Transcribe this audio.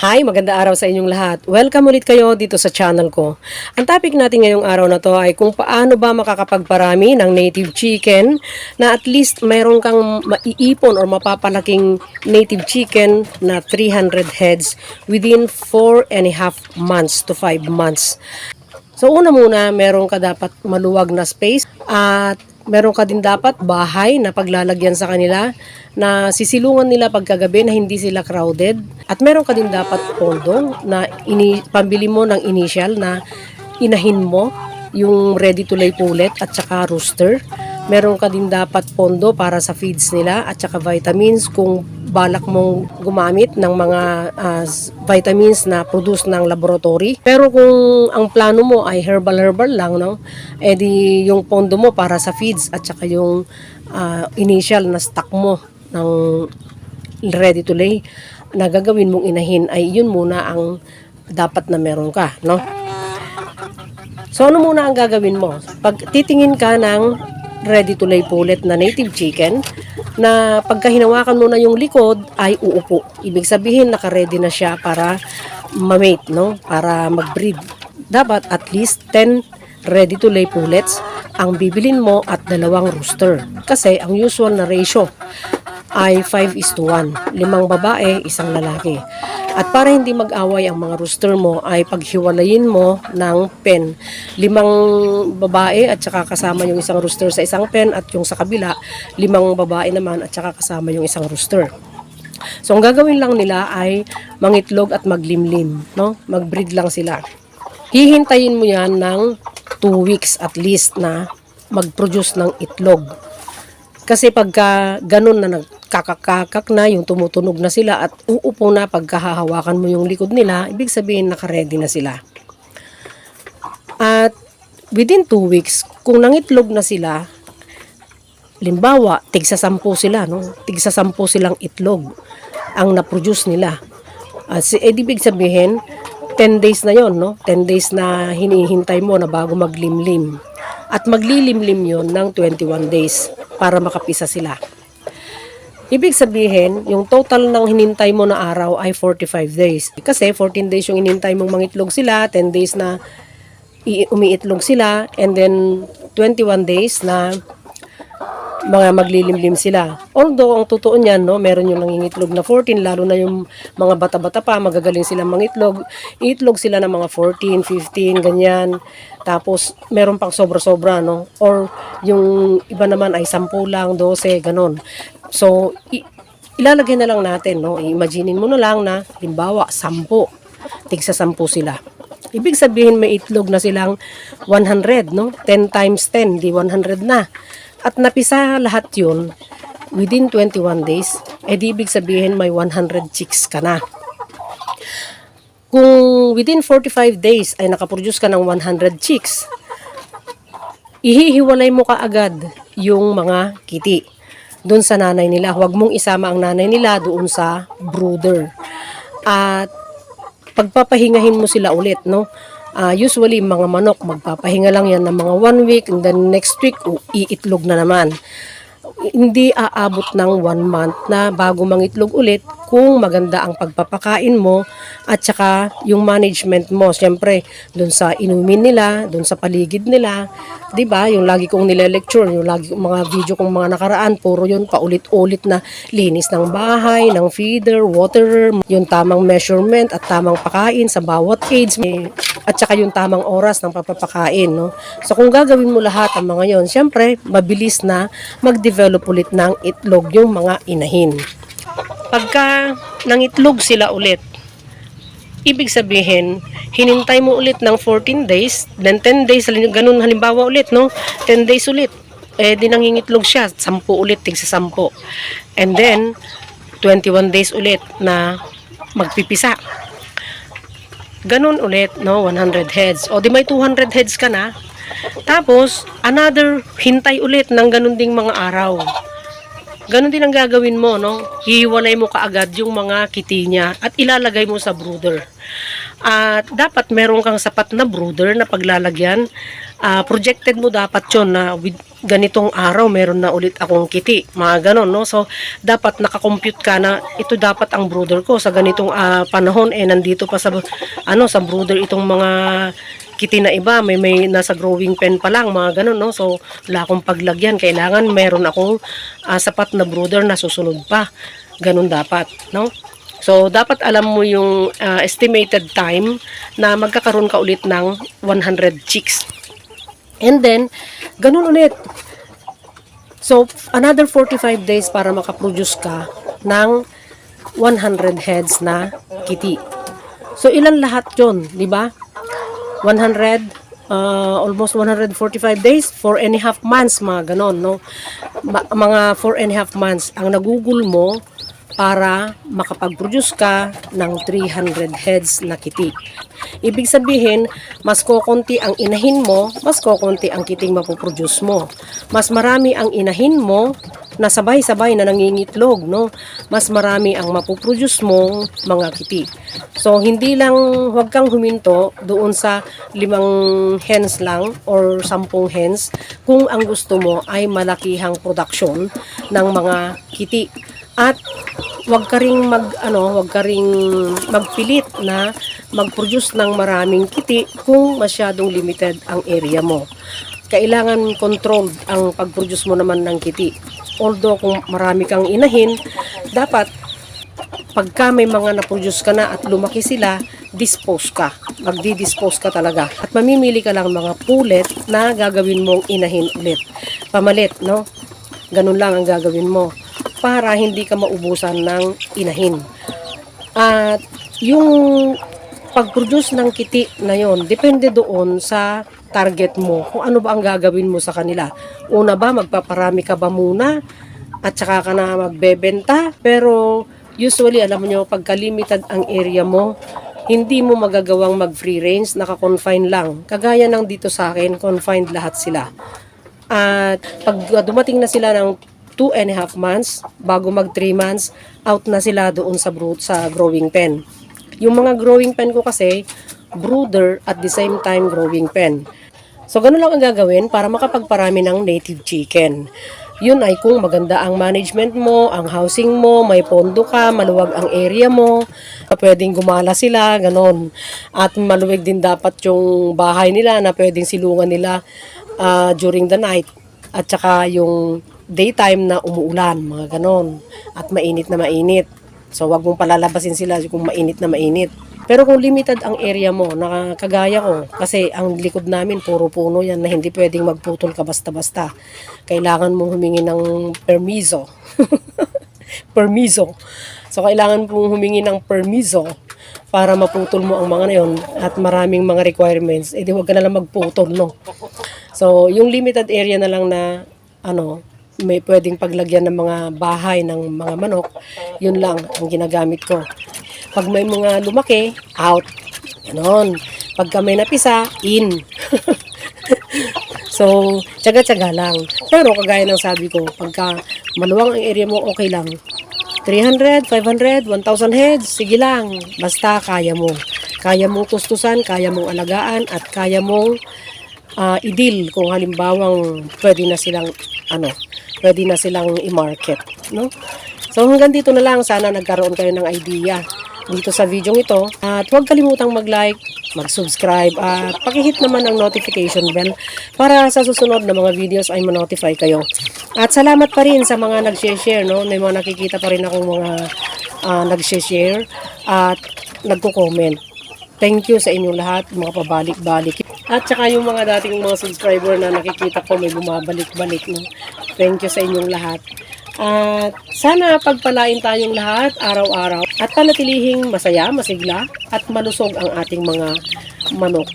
Hi, maganda araw sa inyong lahat. Welcome ulit kayo dito sa channel ko. Ang topic natin ngayong araw na to ay kung paano ba makakapagparami ng native chicken na at least mayroon kang maiipon or mapapalaking native chicken na 300 heads within 4 and a half months to 5 months. So una muna, meron ka dapat maluwag na space at meron ka din dapat bahay na paglalagyan sa kanila na sisilungan nila pagkagabi na hindi sila crowded. At meron ka din dapat pondo na ini, pambili mo ng initial na inahin mo yung ready to lay pullet at saka rooster. Meron ka din dapat pondo para sa feeds nila at saka vitamins kung balak mong gumamit ng mga s- vitamins na produce ng laboratory. Pero kung ang plano mo ay herbal-herbal lang, no? edi yung pondo mo para sa feeds at saka yung ah, initial na stock mo ng ready to lay na gagawin mong inahin ay yun muna ang dapat na meron ka, no? So ano muna ang gagawin mo? Pag titingin ka ng ready to lay pullet na native chicken, na pagka hinawakan mo na yung likod ay uupo. Ibig sabihin naka-ready na siya para mamate, no? Para mag-breed. Dapat at least 10 ready to lay pullets ang bibilin mo at dalawang rooster. Kasi ang usual na ratio ay 5 is to 1. Limang babae, isang lalaki. At para hindi mag-away ang mga rooster mo ay paghiwalayin mo ng pen. Limang babae at saka kasama yung isang rooster sa isang pen at yung sa kabila, limang babae naman at saka kasama yung isang rooster. So ang gagawin lang nila ay mangitlog at maglimlim, no? Mag-breed lang sila. Hihintayin mo yan ng 2 weeks at least na mag-produce ng itlog. Kasi pagka ganun na nagkakakakak na, yung tumutunog na sila at uupo na pagkahahawakan mo yung likod nila, ibig sabihin naka-ready na sila. At within 2 weeks, kung nangitlog na sila, limbawa, tigsa sampu sila, no? Tigsa sampu silang itlog ang na-produce nila. At si, eh, ibig sabihin, 10 days na yon no? 10 days na hinihintay mo na bago maglimlim. At maglilimlim yon ng 21 days para makapisa sila. Ibig sabihin, yung total ng hinintay mo na araw ay 45 days. Kasi 14 days yung hinintay mong mangitlog sila, 10 days na umiitlog sila, and then 21 days na mga maglilimlim sila. Although, ang totoo niyan, no, meron yung nangingitlog na 14, lalo na yung mga bata-bata pa, magagaling sila mangitlog. Iitlog sila ng mga 14, 15, ganyan. Tapos, meron pang sobra-sobra, no? Or, yung iba naman ay 10 lang, 12, ganon. So, ilalagay na lang natin, no? Imaginein mo na lang na, limbawa, 10. Tigsa 10 sila. Ibig sabihin may itlog na silang 100, no? 10 times 10, di 100 na. At napisa lahat yun within 21 days, eh di ibig sabihin may 100 chicks ka na. Kung within 45 days ay nakaproduce ka ng 100 chicks, ihihiwalay mo kaagad yung mga kiti doon sa nanay nila. Huwag mong isama ang nanay nila doon sa brooder. At pagpapahingahin mo sila ulit, no? Ah, usually, mga manok, magpapahinga lang yan ng mga one week, and then next week, u- iitlog na naman. Hindi aabot ng one month na bago mangitlog ulit kung maganda ang pagpapakain mo at saka yung management mo. Siyempre, dun sa inumin nila, dun sa paligid nila, 'di ba? Yung lagi kong nile-lecture, yung lagi kong mga video kong mga nakaraan, puro yun paulit-ulit na linis ng bahay, ng feeder, waterer, yung tamang measurement at tamang pakain sa bawat age at saka yung tamang oras ng pagpapakain, no? So kung gagawin mo lahat ang mga yon, siyempre mabilis na mag-develop ulit ng itlog yung mga inahin. Pagka nangitlog sila ulit, ibig sabihin, hinintay mo ulit ng 14 days, then 10 days, ganun halimbawa ulit, no? 10 days ulit. Eh, di nangingitlog siya, 10 ulit, tigsa 10. And then, 21 days ulit na magpipisa. Ganun ulit, no? 100 heads. O, di may 200 heads ka na. Tapos, another hintay ulit ng ganun ding mga araw. Ganon din ang gagawin mo, no? Hihiwalay mo kaagad yung mga kiti niya at ilalagay mo sa brooder. At dapat meron kang sapat na brooder na paglalagyan ah, projected mo dapat yon na with ganitong araw meron na ulit akong kiti, mga ganon, no? So, dapat nakakompute ka na ito dapat ang brooder ko sa ganitong ah, panahon eh nandito pa sa ano sa brooder itong mga kiti na iba, may may nasa growing pen pa lang, mga ganun, no? So, wala akong paglagyan. Kailangan meron akong ah, sapat na brooder na susunod pa. Ganun dapat, no? So, dapat alam mo yung ah, estimated time na magkakaroon ka ulit ng 100 chicks. And then, ganun ulit. So, another 45 days para makaproduce ka ng 100 heads na kitty. So, ilan lahat yon di ba? 100, uh, almost 145 days, 4 and a half months, mga ganon, no? Ma- mga 4 and a half months ang nagugol mo para makapag-produce ka ng 300 heads na kiti. Ibig sabihin, mas kokonti ang inahin mo, mas kokonti ang kiting mapoproduce mo. Mas marami ang inahin mo na sabay-sabay na nangingitlog, no? Mas marami ang mapoproduce mo mga kiti. So, hindi lang, huwag kang huminto doon sa limang hens lang or sampung hens kung ang gusto mo ay malakihang production ng mga kiti. At wag ka ring mag ano, wag ka ring magpilit na mag-produce ng maraming kiti kung masyadong limited ang area mo. Kailangan controlled ang pag-produce mo naman ng kiti. Although kung marami kang inahin, dapat pagka may mga na-produce ka na at lumaki sila, dispose ka. Magdi-dispose ka talaga. At mamimili ka lang mga pulet na gagawin mong inahin ulit. Pamalit, no? Ganun lang ang gagawin mo para hindi ka maubusan ng inahin. At yung pag-produce ng kiti na yon, depende doon sa target mo. Kung ano ba ang gagawin mo sa kanila. Una ba, magpaparami ka ba muna? At saka ka na magbebenta? Pero usually, alam nyo, pagka limited ang area mo, hindi mo magagawang mag-free range, naka-confine lang. Kagaya ng dito sa akin, confined lahat sila. At pag dumating na sila ng 2 and a half months, bago mag 3 months, out na sila doon sa brood sa growing pen. Yung mga growing pen ko kasi, brooder at the same time growing pen. So, ganun lang ang gagawin para makapagparami ng native chicken. Yun ay kung maganda ang management mo, ang housing mo, may pondo ka, maluwag ang area mo, pwedeng gumala sila, ganon. At maluwag din dapat yung bahay nila na pwedeng silungan nila ah, during the night. At saka yung daytime na umuulan, mga ganon. At mainit na mainit. So, wag mong palalabasin sila kung mainit na mainit. Pero kung limited ang area mo, nakakagaya ko, kasi ang likod namin, puro puno yan na hindi pwedeng magputol ka basta-basta. Kailangan mong humingi ng permiso. permiso. So, kailangan mong humingi ng permiso para maputol mo ang mga na yun at maraming mga requirements, eh di huwag ka na lang magputol, no? So, yung limited area na lang na, ano, may pwedeng paglagyan ng mga bahay ng mga manok, yun lang ang ginagamit ko. Pag may mga lumaki, out. Ganon. Pagka may napisa, in. so, tsaga-tsaga lang. Pero kagaya ng sabi ko, pagka maluwang ang area mo, okay lang. 300, 500, 1,000 heads, sige lang. Basta kaya mo. Kaya mong tustusan, kaya mong alagaan, at kaya mong ah, idil kung halimbawang pwede na silang ano, pwede na silang i-market, no? So hanggang dito na lang sana nagkaroon kayo ng idea dito sa video ito. At huwag kalimutang mag-like, mag-subscribe at pakihit naman ang notification bell para sa susunod na mga videos ay ma-notify kayo. At salamat pa rin sa mga nag-share, no? May mga nakikita pa rin akong mga ah, nag-share at nagko-comment. Thank you sa inyong lahat, mga pabalik-balik. At saka yung mga dating mga subscriber na nakikita ko may bumabalik-balik. No? Thank you sa inyong lahat. At sana pagpalain tayong lahat araw-araw at panatilihing masaya, masigla at malusog ang ating mga manok.